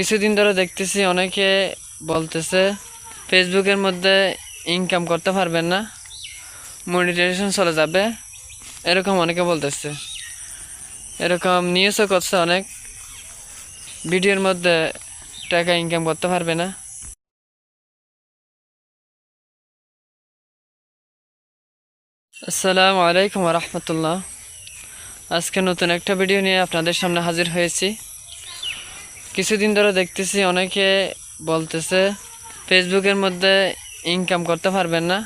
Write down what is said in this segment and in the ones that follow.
কিছুদিন ধরে দেখতেছি অনেকে বলতেছে, ফেসবুকের মধ্যে ইনকাম করতে পারবেন না মনিটাইজেশন চলে যাবে, এরকম অনেকে বলতেছে। এরকম নিউজও করছে অনেক ভিডিওর মধ্যে টাকা ইনকাম করতে পারবে না। আসসালামু আলাইকুম রহমতুল্লাহ। আজকে নতুন একটা ভিডিও নিয়ে আপনাদের সামনে হাজির হয়েছি। কিছুদিন ধরে দেখতেছি অনেকে বলতেছে, ফেসবুকের মধ্যে ইনকাম করতে পারবেন না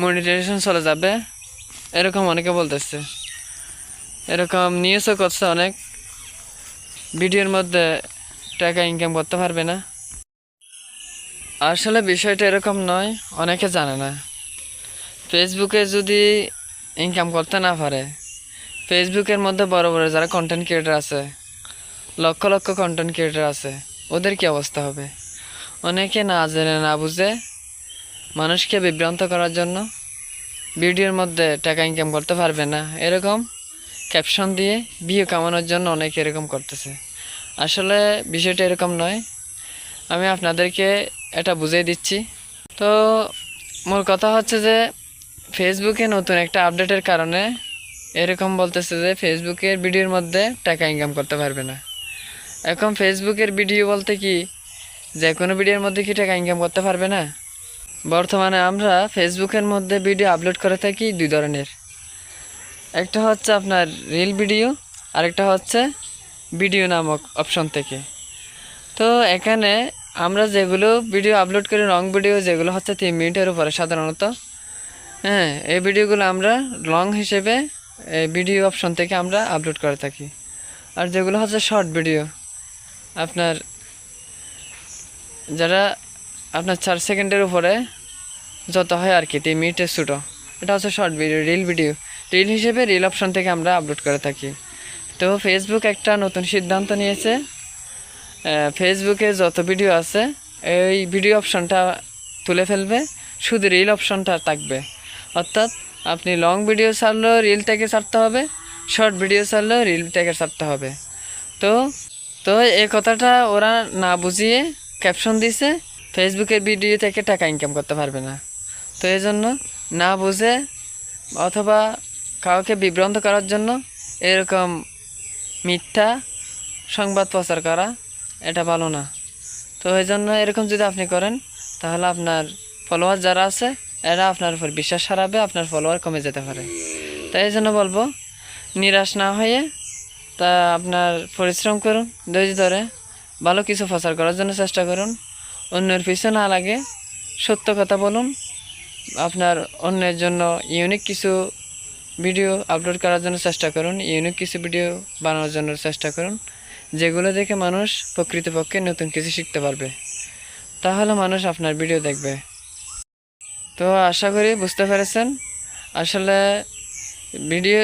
মনিটাইজেশন চলে যাবে, এরকম অনেকে বলতেছে। এরকম নিউজও করছে অনেক ভিডিওর মধ্যে টাকা ইনকাম করতে পারবে না। আসলে বিষয়টা এরকম নয়, অনেকে জানে না। ফেসবুকে যদি ইনকাম করতে না পারে ফেসবুকের মধ্যে বড় বড় যারা কন্টেন্ট ক্রিয়েটার আছে লক্ষ লক্ষ কন্টেন্ট ক্রিয়েটার আছে। ওদের কি অবস্থা হবে? অনেকে না জেনে না বুঝে মানুষকে বিভ্রান্ত করার জন্য ভিডিওর মধ্যে টাকা ইনকাম করতে পারবে না। এরকম ক্যাপশন দিয়ে বিয়ে কামানোর জন্য অনেকে এরকম করতেছে। আসলে বিষয়টা এরকম নয়। আমি আপনাদেরকে এটা বুঝিয়ে দিচ্ছি। তো মোর কথা হচ্ছে যে ফেসবুকে নতুন একটা আপডেটের কারণে এরকম বলতেছে যে ফেসবুকের ভিডিওর মধ্যে টাকা ইনকাম করতে পারবে না। এখন ফেসবুকের ভিডিও বলতে কি? যে কোনো ভিডিওর মধ্যে কি টাকা ইনকাম করতে পারবে না? বর্তমানে আমরা ফেসবুকের মধ্যে ভিডিও আপলোড করে থাকি দুই ধরনের। একটা হচ্ছে আপনার রিল ভিডিও আরেকটা হচ্ছে ভিডিও নামক অপশন থেকে। তো এখানে আমরা যেগুলো ভিডিও আপলোড করি লং ভিডিও যেগুলো হচ্ছে তিন মিনিটের উপরে সাধারণত হ্যাঁ এই ভিডিওগুলো আমরা লং হিসেবে ভিডিও অপশন থেকে আমরা আপলোড করে থাকি। আর যেগুলো হচ্ছে শর্ট ভিডিও আপনার যারা আপনার চার সেকেন্ডের উপরে যত হয় আর কি তিন মিনিটের ছোটো। এটা হচ্ছে short video reel video reel হিসেবে রিল অপশন থেকে আমরা আপলোড করে থাকি। তো ফেসবুক একটা নতুন সিদ্ধান্ত নিয়েছে। ফেসবুকে যত ভিডিও আছে, এই ভিডিও অপশনটা তুলে ফেলবে। শুধু রিল অপশনটা থাকবে। অর্থাৎ আপনি লং ভিডিও ছাড়লেও রিল থেকে ছাড়তে হবে শর্ট ভিডিও ছাড়লেও রিল থেকে ছাড়তে হবে। তো তো এই কথাটা ওরা না বুঝিয়ে ক্যাপশন দিছে ফেসবুকের ভিডিও থেকে টাকা ইনকাম করতে পারবে না। তো এই জন্য না বুঝে অথবা কাউকে বিভ্রান্ত করার জন্য এরকম মিথ্যা সংবাদ প্রচার করা, এটা ভালো না। তো এই জন্য এরকম যদি আপনি করেন, তাহলে আপনার ফলোয়ার যারা আছে, এরা আপনার উপর বিশ্বাস হারাবে, আপনার ফলোয়ার কমে যেতে পারে। তাই এই জন্য বলব, নিরাশ না হয়ে তা আপনার পরিশ্রম করুন, ধৈর্য ধরে, ভালো কিছু প্রচার করার জন্য চেষ্টা করুন। অন্যের পিছনে না লাগে, সত্য কথা বলুন। আপনার অন্যের জন্য ইউনিক কিছু ভিডিও আপলোড করার জন্য চেষ্টা করুন ইউনিক কিছু ভিডিও বানানোর জন্য চেষ্টা করুন, যেগুলো দেখে মানুষ প্রকৃতপক্ষে নতুন কিছু শিখতে পারবে। তাহলে মানুষ আপনার ভিডিও দেখবে। তো আশা করি বুঝতে পেরেছেন। আসলে ভিডিও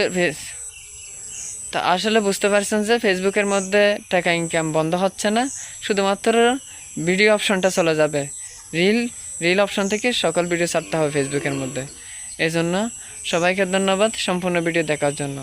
তা আসলে বুঝতে পারছেন যে ফেসবুকের মধ্যে টাকা ইনকাম বন্ধ হচ্ছে না, শুধুমাত্র ভিডিও অপশনটা চলে যাবে। রিল রিল অপশন থেকে সকল ভিডিও ছাড়তে হবে ফেসবুকের মধ্যে। এজন্য জন্য সবাইকে ধন্যবাদ সম্পূর্ণ ভিডিও দেখার জন্য।